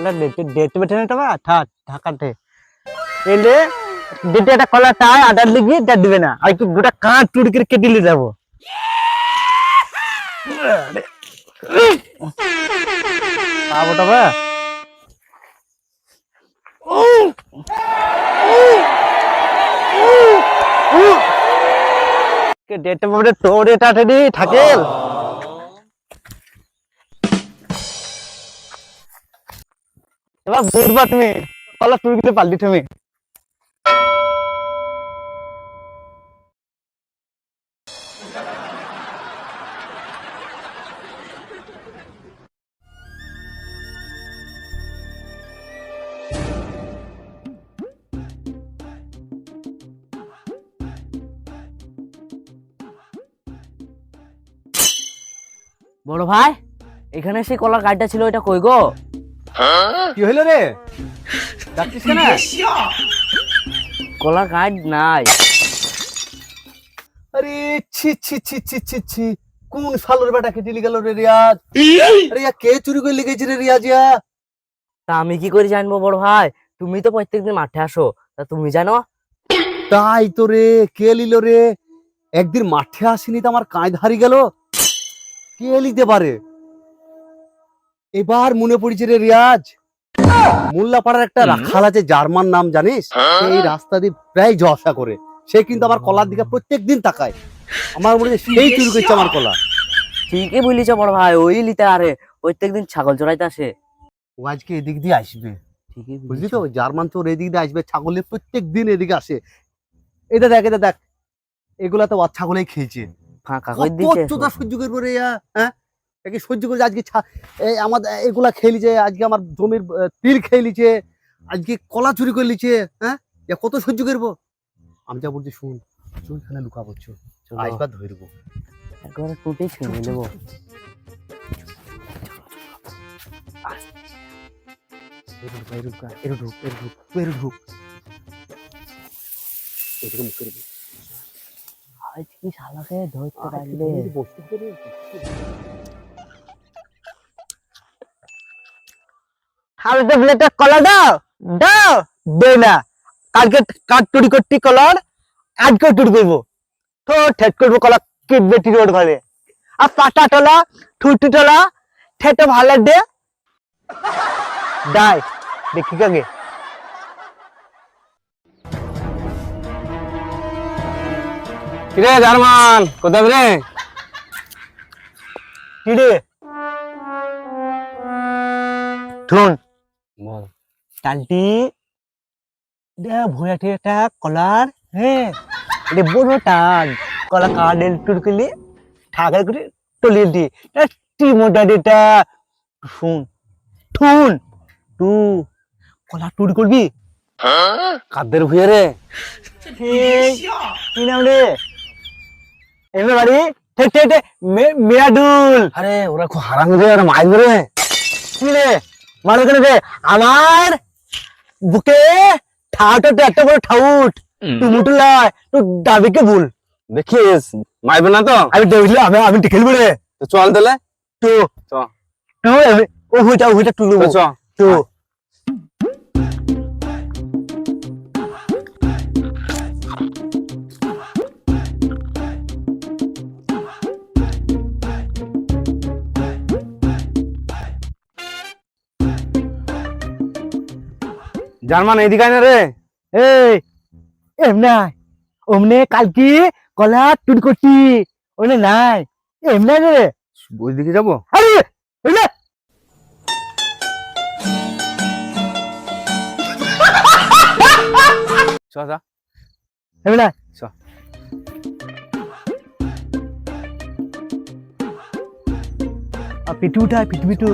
কলার date বেটে না টাকা ঠাট ঢাকাতে এলে ডেটে একটা কলা টাই আদার লিগি ডেট দিবে না। আর কি গোটা কাঁচ টুড়ি করে কেটে নিয়ে যাব। পাবো টাকা ডেটে তোর এটা ঠেডি এবার বুঝবা তুমি। কলা তুই তুমি। বড় ভাই, এখানে সেই কলার গাড়িটা ছিল, এটা কই গো? কি হইল রে? ডাকছিস কেন? কলার গাড়ি নাই। আরে ছি ছি ছি ছি ছি ছি। কোন সালোর বেটা কেটে গেল রে রিয়াজ? আরে ইয়া কে চুরি করে লিখেছে রে রিয়াজ ইয়া? তা আমি কি করে জানব বড় ভাই? তুমি তো প্রত্যেকদিন মাঠে আসো তা তুমি জানো? তাই তো রে কে লিল রে? একদিন মাঠে আসিনি তো আমার কাঁধ হারি গেল। কে লিখতে পারে? এবার মনে পড়েছে রে রিয়াজ। মোল্লাপাড়ার একটা রাখাল আছে জার্মান নাম জানিস? সেই রাস্তা দিয়ে প্রায় আসা করে। সে কিন্তু আমার কলার দিকে প্রত্যেক দিন তাকায়। আমার মনে সেই চুরি করছে আমার কলা। ঠিকই বলিছ বড় ভাই ওই লিতে আরে প্রত্যেকদিন ছাগল চড়াইতে আসে। ও আজকে এদিক দিয়ে আসবে। ঠিকই বুঝলি তো? জার্মান চোর এদিক দিয়ে আসবে ছাগলের প্রত্যেক দিন এদিকে আসে। এটা দেখ এটা দেখ এগুলা তো ছাগলেই খেয়েছে। ফাঁকা করে দিচ্ছে সহ্য করব রে ইয়া, হ্যাঁ? একে সহ্য করে আজকে ছা- এই আমাদের এগুলা খেয়ে লিছে আজকে আমার জমির তিল খেয়ে লিছে আজকে কলা চুরি করে লিছে হ্যাঁ কত সহ্য করব আমি যা বলছি শুন এখানে লুকা পড়ছো আসবার ধরবো একবারে টুটি ছিঁড়ে নেব এর ঢুক এর ঢুক এর ঢুক এদিকে মুখ করে আজ কি শালাকে ধরতে পারলে বসতে তো বলে কলা দাও দাও দে না। কালকে কাঠ চুরি করতি কলার আজকে চুরি করব। তো ঠেট করব কলা কিটবে রোড ঘরে। আর পাটা টলা ঠুটি টলা ঠেটে ভালো দে। দাই দেখি কাকে। কিরে জার্মান কোথায় রে? কি রে শুন বল। টালটি দে ভুয়া একটা কলার হ্যাঁ এটা বড় টান কলা কার্ডেল টুরকিলি ঠাকার করে টলিয়ে দি। শুন টু, কলা টুর করবি? কাদের ভুয়ে রে? কি নাম রে? এমনি বাড়ি? ঠে ঠে ঠে মেয়াডুল আরে, ওরা খুব হারাম রে আর মাইল রে কি রে? মানুষ কেন রে আমার বুকে ঠাউট এত বড় ঠাউট। তুই মুটুলাই তুই দাবিকে ভুল। দেখিস মারবে না তো? আমি দেখলি আমি আমি খেলব রে। চল তাহলে। তো চ তো ও হুইটা হুইটা তুলবো তো জার্মান এইদিকে না রে। এই নাই। অমনে কালকে কলা টুট করছি। ওনে নাই। এমনাই রে। ওইদিকে যাব? আরে এমনাই চ পিটু উঠায় পিটু পিটু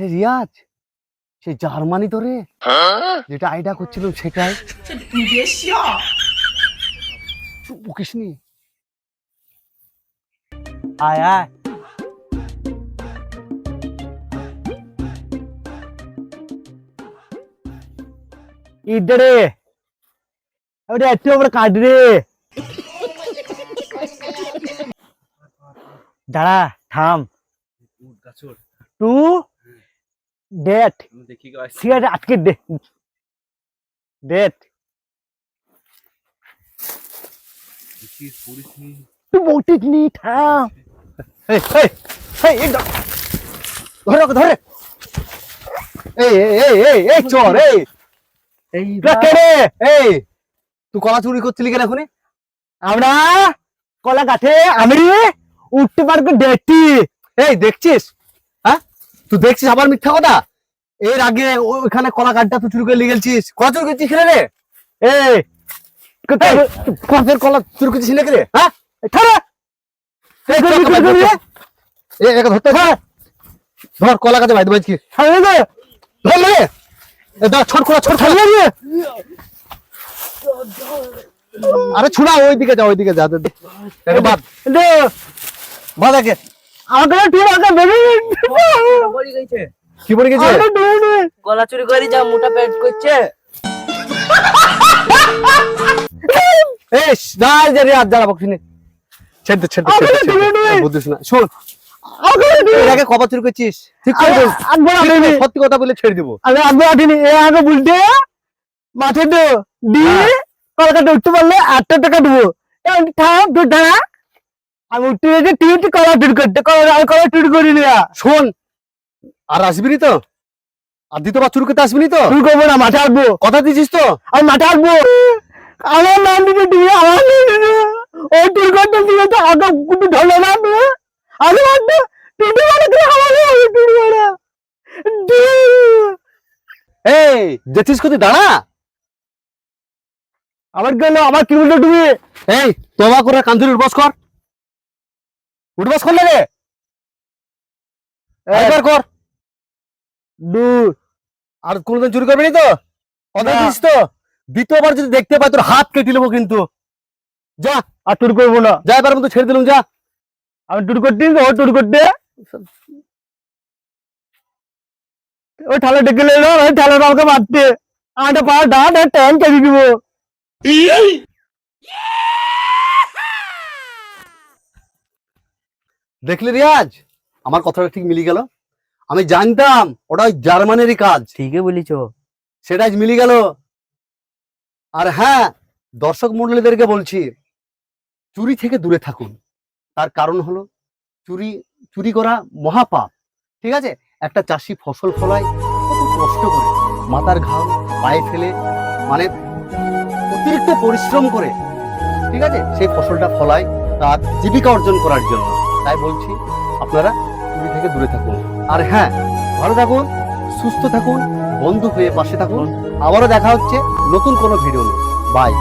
আরে রিয়াজ সে জার্মানি তো রে হ্যাঁ? যেটা আইডা করছিল সেটাই। বকিস নি। আয় আয়। দাঁড়া থাম। টু ডেট সিগারেট আটকে দে ডেট তুই নি থাম। ধরে। ধরে এই এই এই এই এই চোর এই। কে রে? এই তুই কলা চুরি করছিলি কেন এখনই? আমরা কলা গাছে আমি উঠতে পারব ডেটি এই দেখছিস? তুই দেখছিস আবার মিথ্যা কথা? এর আগে ওখানে কলা গাছটা তুই চুরি করে নিয়ে গেছিস কলা চুরি করছিস রে? কোথায় কফের কলা চুরি করছিস নাকি রে? হ্যাঁ? এ একে ধরতে ধর। ধর কলা গাছে বাইতে বাইছি ধর রে এ ধর ছোট কলা ছোট কলা ছাড়া আরে ছুড়া ওইদিকে যা ওইদিকে যা। বাদ। বাদ একে। আমাকে তুই আমাকে বেবি কি পড়ে গেছে? গলা চুরি করে যা মোটা পেট করছে। এই দাঁড় যে রে আজ যারা বকছিনি ছেড়ে ছেড়ে ছেড়ে নি। বুঝিস না শোন। আগে। কবা চুরি করছিস? ঠিক করে বল। একবার আমি সত্যি কথা বলে ছেড়ে দিব। আমি একবার আঠিনি এ আগে বলতে মাঠে তো দিয়ে কলকাতা উঠতে পারলে আটটা টাকা দেবো। থাম তুই দাঁড়া। আমি উঠতে গেছি তুই তুই কলা টুট করতে? কলা আমি কলা টুট করি না। শোন আর আসবি নি তো? আর দ্বিতীয়বার চুরি করতে আসবি নি তো? তুই করব না মাঠে আসব কথা দিছিস তো? আমি মাঠে আসব আমার নাম দিতে তুমি আমার দিতে ও টুট করতে দিয়ে তো আগে কিন্তু ধরলো না আমি মাঠে টুটু তুই আমার টুটু মানে এই যেছিস কোথায়? দাঁড়া। আমার গেল আমার কি বলছো তুমি? এই তোবা করে কান্ধুরি বস কর। উঠবাস করলে রে একবার কর। দু আর কোনোদিন চুরি করবি নি তো? কথা। দিস তো? দ্বিতীয়বার যদি দেখতে পাই তোর হাত কেটে নেব কিন্তু। যা আর টুট করব না। যা এবার মতো ছেড়ে দিলাম যা। আমি টুট করতে ও টুট করতে। ওই ঠালে ডেকে এলো ওই ঠালে আমাকে মারতে। আমাদের পা ডাট আর ট্যান কেটে দিব। দেখলি রিয়াজ? আমার কথাটা ঠিক মিলি গেল? আমি জানতাম ওটা ওই জার্মানেরই কাজ। ঠিকই বলিছ। সেটা আজ মিলি গেল। আর হ্যাঁ দর্শক মন্ডলীদেরকে বলছি চুরি থেকে দূরে থাকুন। তার কারণ হলো চুরি চুরি করা মহাপাপ। ঠিক আছে? একটা চাষি ফসল ফলায় কত কষ্ট করে। মাথার ঘাম পায়ে ফেলে মানে অতিরিক্ত পরিশ্রম করে। ঠিক আছে? সেই ফসলটা ফলায় তার জীবিকা অর্জন করার জন্য। তাই বলছি আপনারা চুরি থেকে দূরে থাকুন। আর হ্যাঁ ভালো থাকুন, সুস্থ থাকুন, বন্ধু হয়ে পাশে থাকুন। আবারও দেখা হচ্ছে নতুন কোনো ভিডিও নিয়ে। বাই